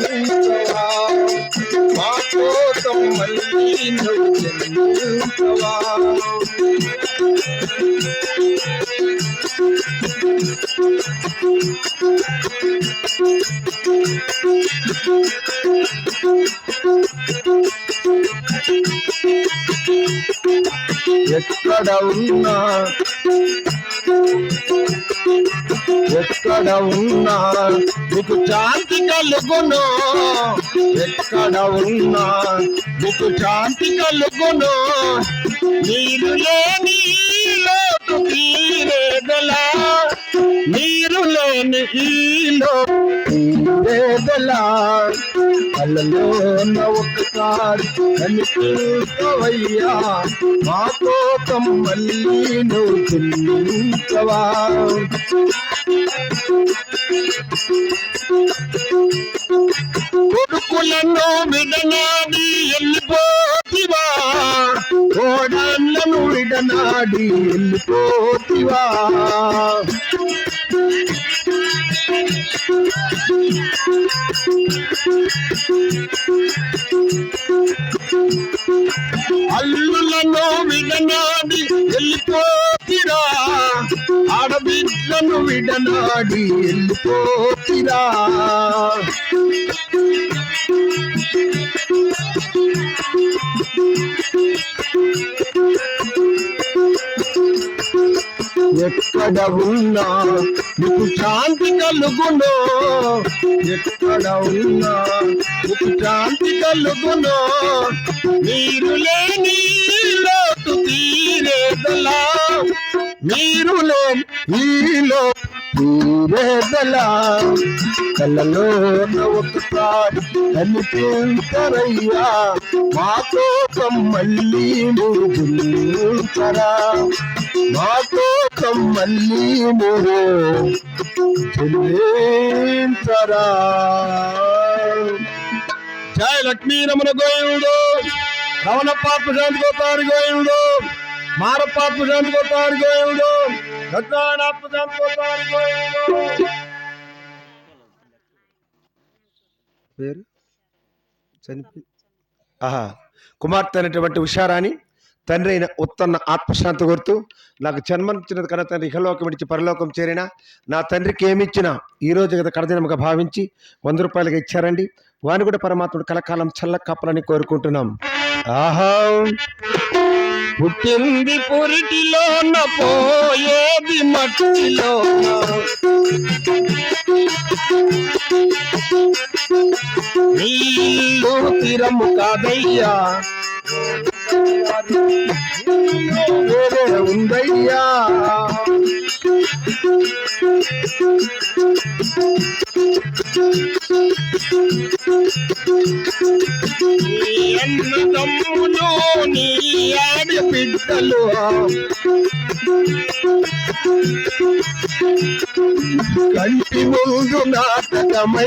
జన్మించవా మా కోసం మళ్ళీ నువ్వు జన్మించవా ఎక్కడ ఉన్నా ఎక్కడ ఉన్నా నీకు చాలా కలుగును. ఎక్కడ ఉన్నా నీకు శాంతి కలుగును. నీరు లేని ఈ లోటు తీరేదలా నీరు లేని ఈ లోటు కళ్ళలో ఒకసారి కనిపించవయ్యా మా కోసం మళ్ళీ నువ్వు చెల్లించవా? కొడుకులను విడనాడి వెళ్ళిపోతివా కోడళ్ళను విడనాడి వెళ్ళిపోతివా అల్లులను విడనా విడనాడి వెళ్ళిపోతిరా ఎక్కడ ఉన్నా నీకు శాంతి కలుగునో. ఎక్కడ ఉన్నా నీకు శాంతి కలుగునో. మీరు లేని లోటు తీరేదలా మీరు లేని ఈ లోటు ఒకసారి కనిపించరయ్యా మా కోసం మళ్ళీ నువ్వు గుర్తించరా మా కోసం మళ్ళీ నువ్వు చెల్లించరా జయ లక్ష్మీ రమణ గోయుడు రమణ పాప శాంతి గోపారి గోయుడు మార పాప శాంతి గోపారి గోయుడు రత్నానాత్మ శాంతి గోపారి గోయుడు పేరు? చనిపోయి ఆహా. కుమార్తె అయినటువంటి ఉషారాణి తండ్రి అయిన ఉత్తన్న ఆత్మశాంతి కోరుతూ నాకు జన్మనిచ్చినది కన్నా తండ్రి ఇహలోకం విడిచి పరలోకం చేరిన నా తండ్రికి ఏమిచ్చినా ఈ రోజు కదా కడదినముగా భావించి వంద రూపాయలుగా ఇచ్చారండి. వాని కూడా పరమాత్ముడు కలకాలం చల్ల కాపాలని కోరుకుంటున్నాం. ఆహా. పుట్టింది పురిటిలోన పోయేది మట్టిలో నీళ్ళు తీరము కాదయ్యా. వేరే ఉందయ్యా.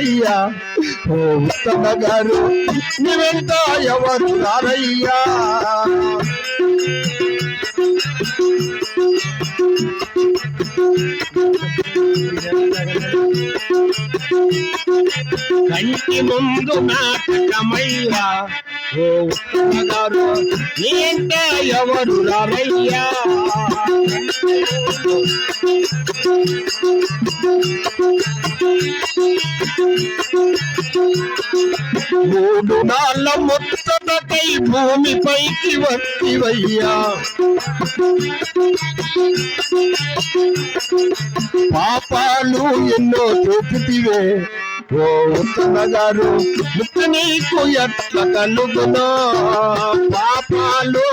నాటకమయ్యా ఓ ఉత్తమ గారు నీవెంత ఎవరు రారయ్యా కంటి ముందు నాటకమయ్యా. ఓ ఉత్తమ గారు నీంట ఎవరు రామయ్యా మూడు నాళ్ళ ముత్తటకై భూమిపైకి వత్తివయ్యా పాపాలు ఎన్నో చూపుతివే. ఓ ఉత్తమ గారు ముక్కు నీకు ఎట్ల కలుగునో పాపాలు.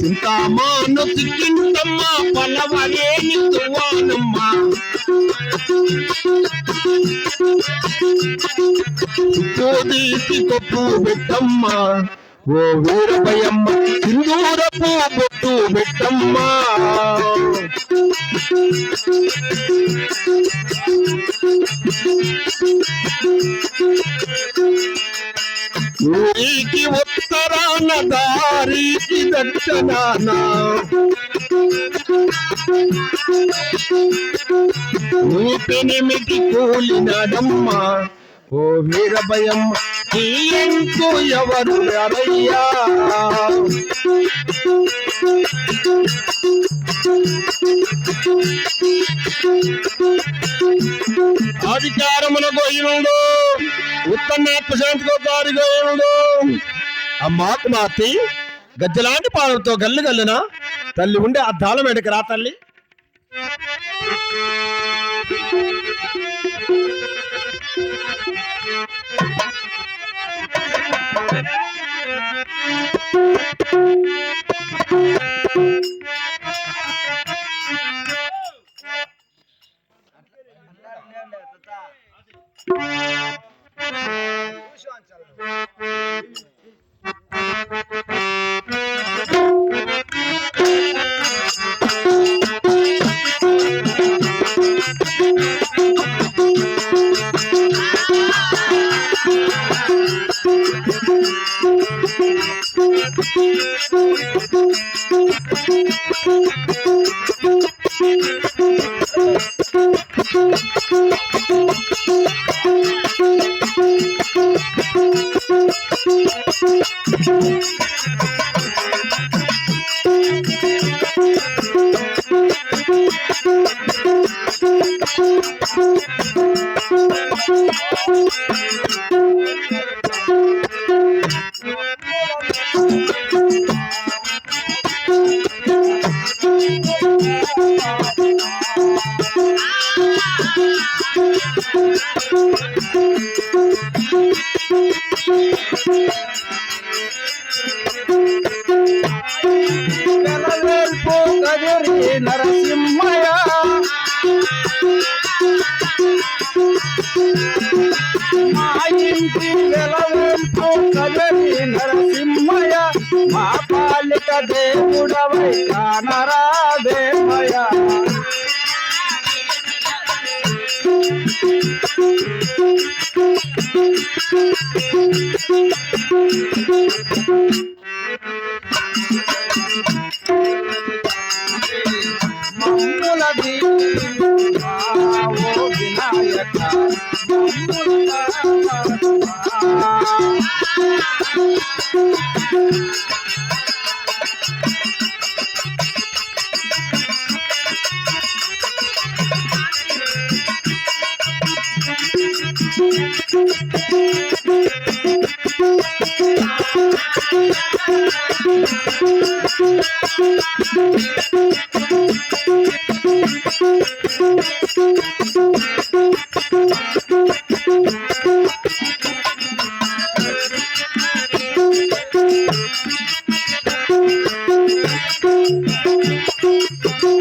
చింతామాను చిక్కిందమ్మా పలవలేని తువానమ్మా తీసి కొప్పు పెట్టమ్మా. ఓ వీరభయమ్మ సింధూరపు బొట్టు పెట్టమ్మా నీకి ఉత్తరాన దారికి దక్షణాన నీ పెనిమిటి కూలినాడమ్మా. ఓ వీరభయం ఈ ఎవరు అరయ్యా అధికారమున గోయినుడు ఉత్తమ ప్రశాంతితో దారి గోయినుడు అమ్మా కుమార్తె గజ్జలాంటి పాలతో గల్లు గల్లున? తల్లి ఉండే అద్దాల మేడకి రా తల్లి? Thank you. Thank you. నరసింహయ మా ఇంటి వెలవేల్పు కదలి నరసింహయ మా పాలిక దేవుడవై కానరా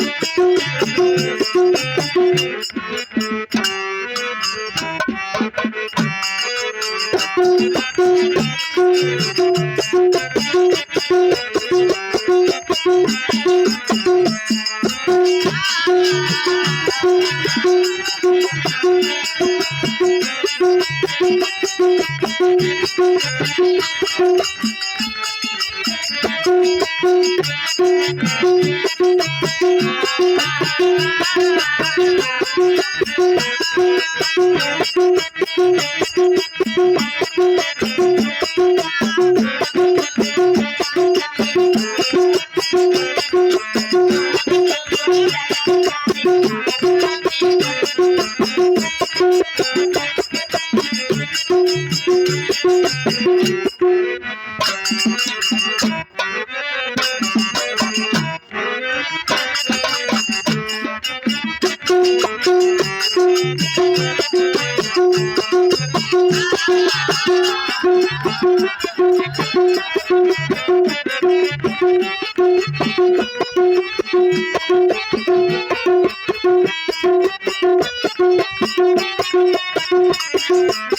Thank you.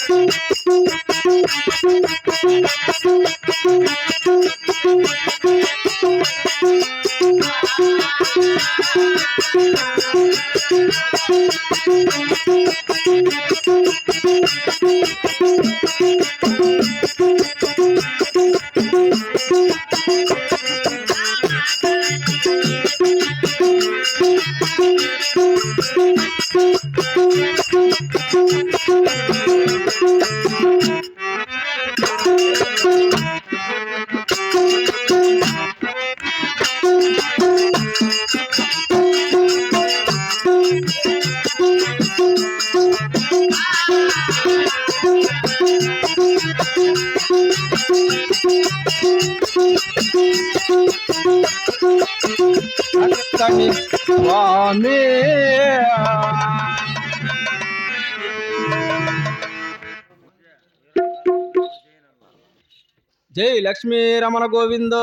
Thank you. జై లక్ష్మీ రమణ గోవిందో.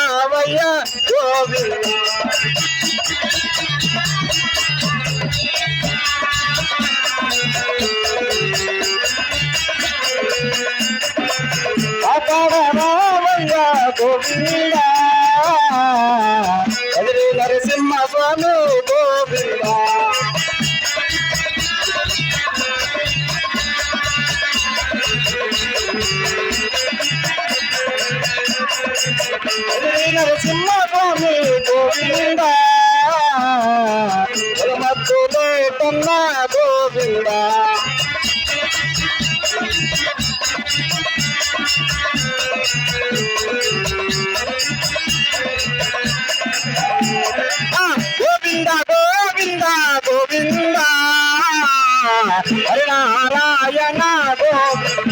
గోవింద. మత్తులో కొన్న గోవింద. ఆ, గోవింద గోవింద గోవింద. హరినారాయణ గోవింద.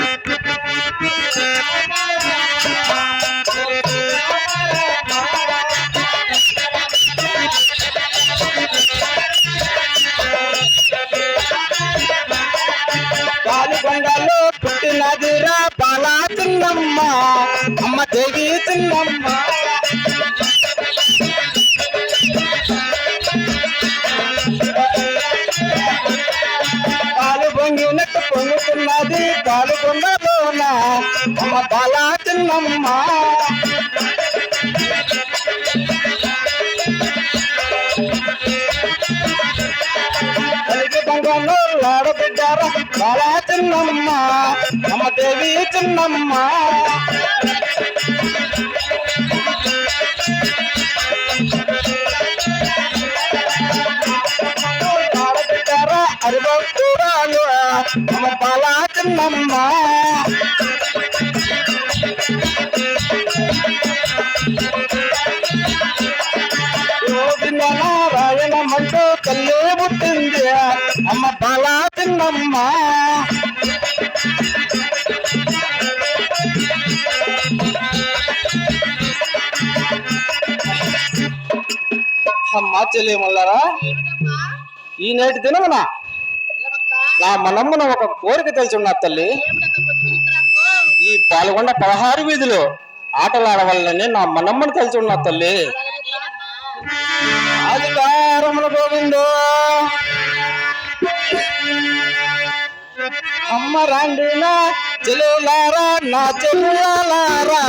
బాలా చిన్నమ్మ అమ్మ దేవి చిన్నమ్మ. ఆడబిడ్డారా చూడాలి అమ్మ బాలా చిన్నమ్మ చెల్లెమల్లారా ఈ నేటి దినమున నా మనమున ఒక కోరిక తెలిసి ఉన్న తల్లి. ఈ పాల్గొండ పదహారు వీధిలో ఆటలాడవాలని నా మనమ్మను తెలిసి ఉన్న తల్లి. అధికారములు గోవిందో. అమ్మ రాండి నా చెల్లెలారా నా చెల్లెలారా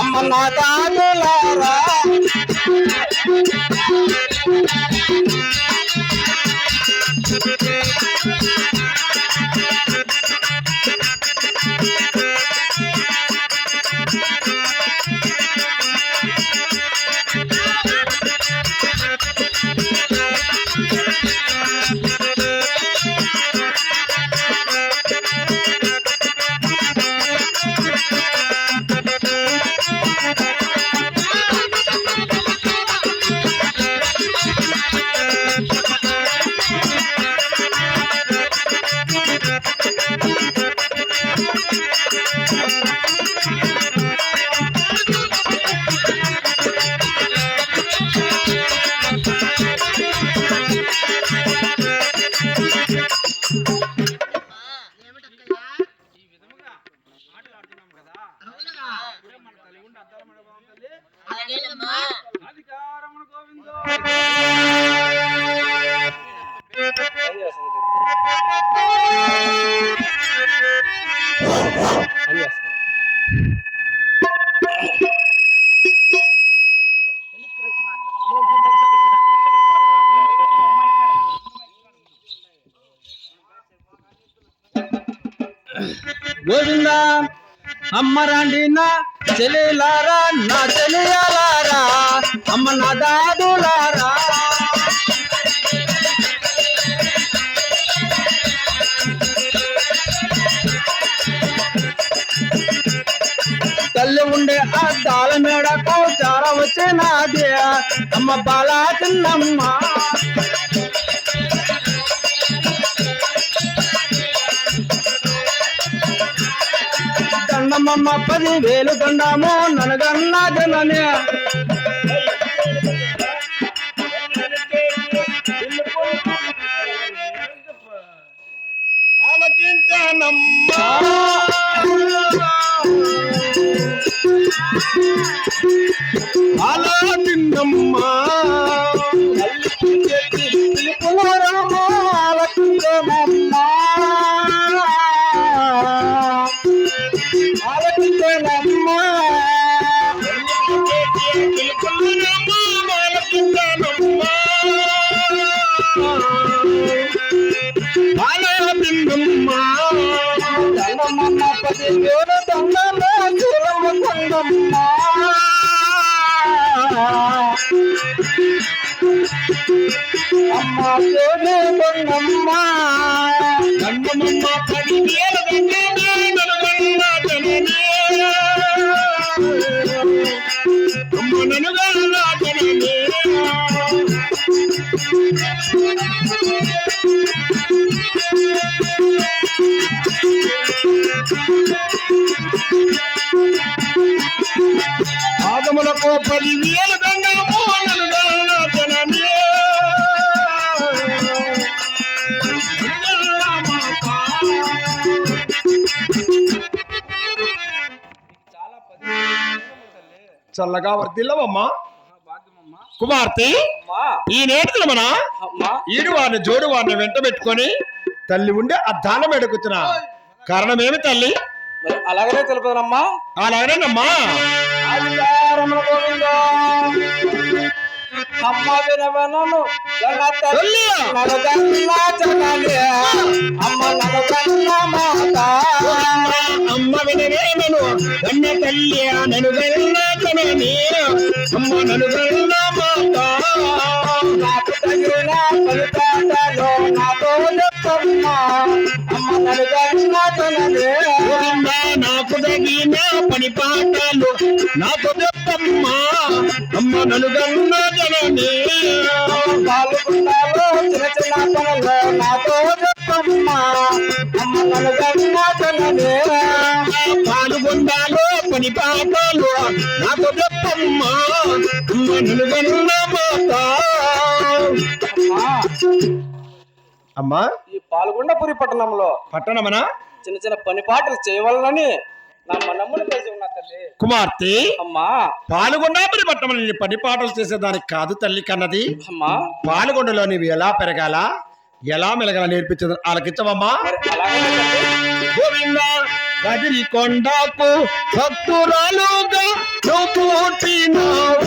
అమ్మ నా తానులారా దాదులారా గోవింద అమ్మ రాండినా చెల్లిలారా నా చెల్లియాలారా అమ్మ నా దాదులారా. తల్లి ఉండే ఆ తాళ మేడకు కౌచార వచ్చినది అమ్మ బాలా చిన్నమ్మ. దండమమ్మ పది వేలు దండము ననగన్నా జననే ఆలోచిందమ్మా అమ్మా దేవుని కొండమ్మా దండమమ్మ పదివేల దండమే పదివేల దండము చల్లగా వర్దిల్లవమ్మా కుమార్తె ఈ నేటిలో మన ఈడు వారిని జోడు వారిని వెంట పెట్టుకొని తల్లి ఉండి ఆ దానం ఎడుకుతున్నా కారణమేమి తల్లి? మరి అలాగనే తెలుపుదనమ్మా. అలాగేనమ్మా ఆదివారమున గోవిందా. అమ్మ వినవనను జగనే. అమ్మ నడగన్న మాత. అమ్మ వినవేమను? కన్న తల్లి నన్ను గణని అమ్మ గణ మాత. నాకు తగిన పలిపాటలో నాతో చెప్పమ్మా నాకు తగిన పని పాటలు నాకు చెప్పమ్మా అమ్మ నన్ను గన్న జనని పాల్గొండాలో చిన్న చిన్న పనులు నాతో చెప్పమ్మా అమ్మ నడగన్న పని పాటలు నాకు చెప్పమ్మా అమ్మ నన్ను మాత అమ్మా పాల్గొండపురి పట్టణంలో పట్టణమనా? చిన్న చిన్న పని పాటలు చేయవాలని నా మనమ్ముని కలిసి ఉన్నా తల్లి. కుమార్తె అమ్మా. పాల్గొండాపరి పట్టణంలో పని పాటలు చేసేదానికి కాదు తల్లి కన్నది. అమ్మా. పాల్గొండలో నీవు ఎలా పెరగాల? ఎలా మెలగల నేర్పించదు తండ్రి. గోవింద కదిరి కొండకు భక్తురాలుగా నువ్వు పుట్టినావు